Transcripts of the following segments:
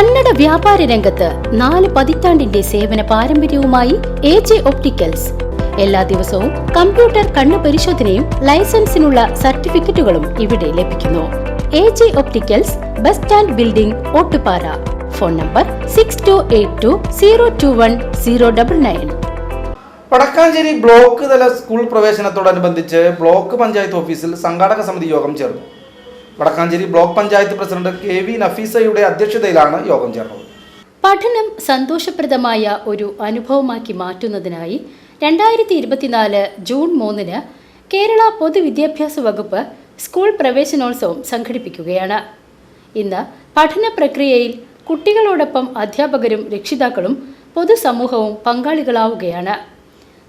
കന്നഡ വ്യാപാര രംഗത്ത് നാല് പതിറ്റാണ്ടിന്റെ സേവന പാരമ്പര്യവുമായി എ ജെ ഒപ്റ്റിക്കൽസ്. എല്ലാ ദിവസവും കമ്പ്യൂട്ടർ കണ്ണു പരിശോധനയും ലൈസൻസിനുള്ള സർട്ടിഫിക്കറ്റുകളും ഇവിടെ ലഭിക്കുന്നു. A J opticals bus stand building Ottupara. Phone number six two eight two zero two one zero double nine Vadakkanchery block തല സ്കൂൾ പ്രവേശനത്തോടനുബന്ധിച്ച് ബ്ലോക്ക് പഞ്ചായത്ത് ഓഫീസിൽ സംഘാടക സമിതി യോഗം ചേർന്നു. Vadakkanchery block panchayat president K V നഫീസയുടെ അധ്യക്ഷതയിലാണ് യോഗം ചേർന്നത്. പഠനം സന്തോഷപ്രദമായ ഒരു അനുഭവമാക്കി മാറ്റുന്നതിനായി രണ്ടായിരത്തി ഇരുപത്തിനാല് ജൂൺ മൂന്നിന് കേരള പൊതുവിദ്യാഭ്യാസ വകുപ്പ് സ്കൂൾ പ്രവേശനോത്സവം സംഘടിപ്പിക്കുകയാണ്. ഇന്ന് പഠന പ്രക്രിയയിൽ കുട്ടികളോടൊപ്പം അധ്യാപകരും രക്ഷിതാക്കളും പൊതുസമൂഹവും പങ്കാളികളാവുകയാണ്.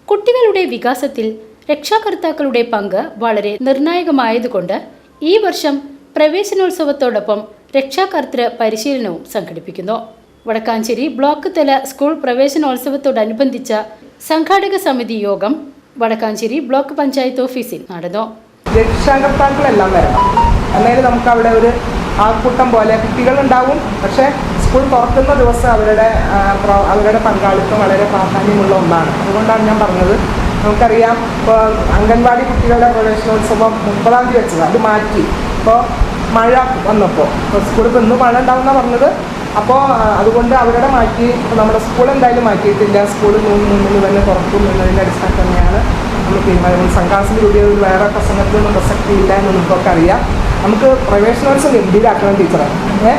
കുട്ടികളുടെ വികാസത്തിൽ രക്ഷാകർത്താക്കളുടെ പങ്ക് വളരെ നിർണായകമായതുകൊണ്ട് ഈ വർഷം പ്രവേശനോത്സവത്തോടൊപ്പം രക്ഷാകർത്തൃ പരിശീലനവും സംഘടിപ്പിക്കുന്നു. വടക്കാഞ്ചേരി ബ്ലോക്ക് തല സ്കൂൾ പ്രവേശനോത്സവത്തോടനുബന്ധിച്ച സംഘാടക സമിതി യോഗം വടക്കാഞ്ചേരി ബ്ലോക്ക് പഞ്ചായത്ത് ഓഫീസിൽ നടന്നു. രക്ഷാകർത്താക്കളെല്ലാം വരണം. അന്നേരം നമുക്ക് അവിടെ ഒരു ആൾക്കൂട്ടം പോലെ കുട്ടികളുണ്ടാവും. പക്ഷേ സ്കൂൾ തുറക്കുന്ന ദിവസം അവരുടെ അവരുടെ പങ്കാളിത്തം വളരെ പ്രാധാന്യമുള്ള ഒന്നാണ്. അതുകൊണ്ടാണ് ഞാൻ പറഞ്ഞത്. നമുക്കറിയാം ഇപ്പോൾ അംഗൻവാടി കുട്ടികളുടെ പ്രവേശനോത്സവം മുപ്പതാം തീയതി വെച്ചത് അത് മാറ്റി. ഇപ്പോൾ മഴ വന്നപ്പോൾ ഇപ്പോൾ സ്കൂളിൽ ഇപ്പോൾ ഇന്ന് മഴ ഉണ്ടാവുന്ന പറഞ്ഞത്. അപ്പോൾ അതുകൊണ്ട് അവരുടെ മാറ്റി നമ്മുടെ സ്കൂൾ എന്തായാലും മാറ്റിയിട്ടില്ല. സ്കൂൾ മൂന്ന് മൂന്നിന് തന്നെ തുറക്കും എന്നതിന്റെ അടിസ്ഥാനത്തിൽ തന്നെയാണ് നമ്മൾ തീരുമാനം സംഘാസിന് കൂടിയ വേറെ പ്രസംഗത്തിലൊന്നും പ്രസക്തിയില്ല എന്ന് നമുക്കൊക്കെ അറിയാം. നമുക്ക് പ്രവേശനോത്സവം ഗംഭീരാക്കണം ടീച്ചറെ. ഏ?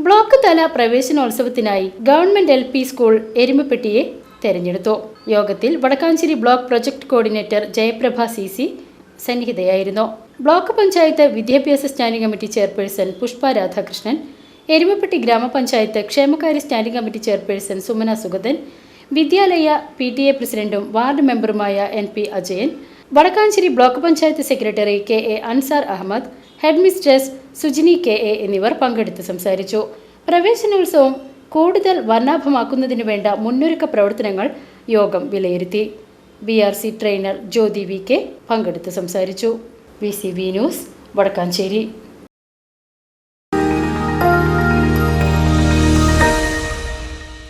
ബ്ലോക്ക് തല പ്രവേശനോത്സവത്തിനായി ഗവൺമെന്റ് എൽ പി സ്കൂൾ എരുമപ്പെട്ടിയെ തെരഞ്ഞെടുത്തു. യോഗത്തിൽ Vadakkanchery block project coordinator Jayaprabha C C സന്നിഹിതയായിരുന്നു. Block panchayat വിദ്യാഭ്യാസ standing committee chairperson Pushpa Radhakrishnan Erumappetty ഗ്രാമപഞ്ചായത്ത് ക്ഷേമകാര്യ standing committee chairperson Sumana Sugathan വിദ്യാലയ പി ടി എ പ്രസിഡന്റും ward മെമ്പറുമായ N P Ajayan Vadakkanchery block panchayat secretary K A Ansar Ahammed head mistress Sujini K A എന്നിവർ പങ്കെടുത്ത് സംസാരിച്ചു. പ്രവേശനോത്സവം കൂടുതൽ വർണാഭമാക്കുന്നതിനു വേണ്ട മുന്നൊരുക്ക പ്രവർത്തനങ്ങൾ യോഗം വിലയിരുത്തി. B R C trainer Jyothi V K പങ്കെടുത്ത് സംസാരിച്ചു. V C V news Vadakkanchery.